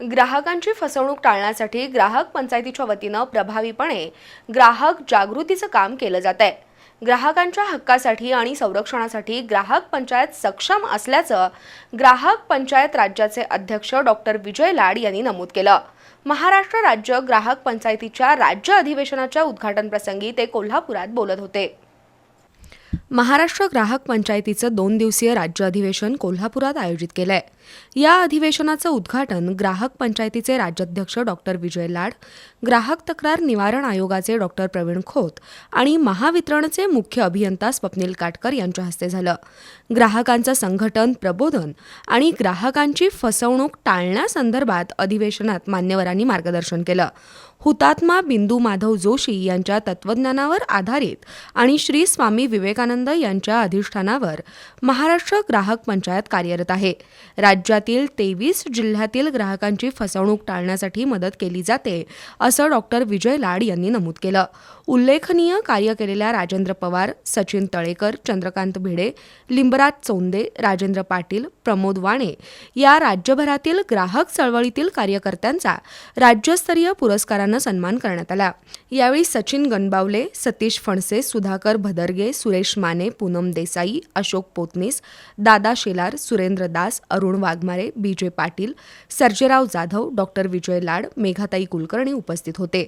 ग्राहकांची फसवणूक टाळण्यासाठी ग्राहक पंचायतीच्या वतीनं प्रभावीपणे ग्राहक जागृतीचं काम केलं जात आहे. ग्राहकांच्या हक्कासाठी आणि संरक्षणासाठी ग्राहक पंचायत सक्षम असल्याचं ग्राहक पंचायत राज्याचे अध्यक्ष डॉक्टर विजय लाड यांनी नमूद केलं. महाराष्ट्र राज्य ग्राहक पंचायतीच्या राज्य अधिवेशनाच्या उद्घाटनप्रसंगी ते कोल्हापुरात बोलत होते. महाराष्ट्र ग्राहक पंचायतीचं दोन दिवसीय राज्य अधिवेशन कोल्हापुरात आयोजित केलं आहे या अधिवेशनाचं उद्घाटन ग्राहक पंचायतीचे राज्याध्यक्ष डॉक्टर विजय लाड ग्राहक तक्रार निवारण आयोगाचे डॉक्टर प्रवीण खोत आणि महावितरणचे मुख्य अभियंता स्वप्नील काटकर यांच्या हस्ते झालं. ग्राहकांचं संघटन प्रबोधन आणि ग्राहकांची फसवणूक टाळण्यासंदर्भात अधिवेशनात मान्यवरांनी मार्गदर्शन केलं. हुतात्मा बिंदू माधव जोशी यांच्या तत्वज्ञानावर आधारित आणि श्री स्वामी विवेकानंद यांच्या अधिष्ठानावर महाराष्ट्र ग्राहक पंचायत कार्यरत आहे. राज्यातील तेवीस जिल्ह्यातील ग्राहकांची फसवणूक टाळण्यासाठी मदत केली जाते असं डॉक्टर विजय लाड यांनी नमूद केलं. उल्लेखनीय कार्य केलेल्या राजेंद्र पवार सचिन तळेकर चंद्रकांत भिडे लिंबराज चोंदे राजेंद्र पाटील प्रमोद वाणे या राज्यभरातील ग्राहक चळवळीतील कार्यकर्त्यांचा राज्यस्तरीय पुरस्कारानं सन्मान करण्यात आला. यावेळी सचिन गणबावले सतीश फणसे सुधाकर भदरगे सुरेश माने पूनम देसाई अशोक पोतनीस दादा Shelar Surendra Das Arun Waghmare B J Patil Sarjerao Jadhav doctor Vijay Lad Meghatai Kulkarni उपस्थित होते.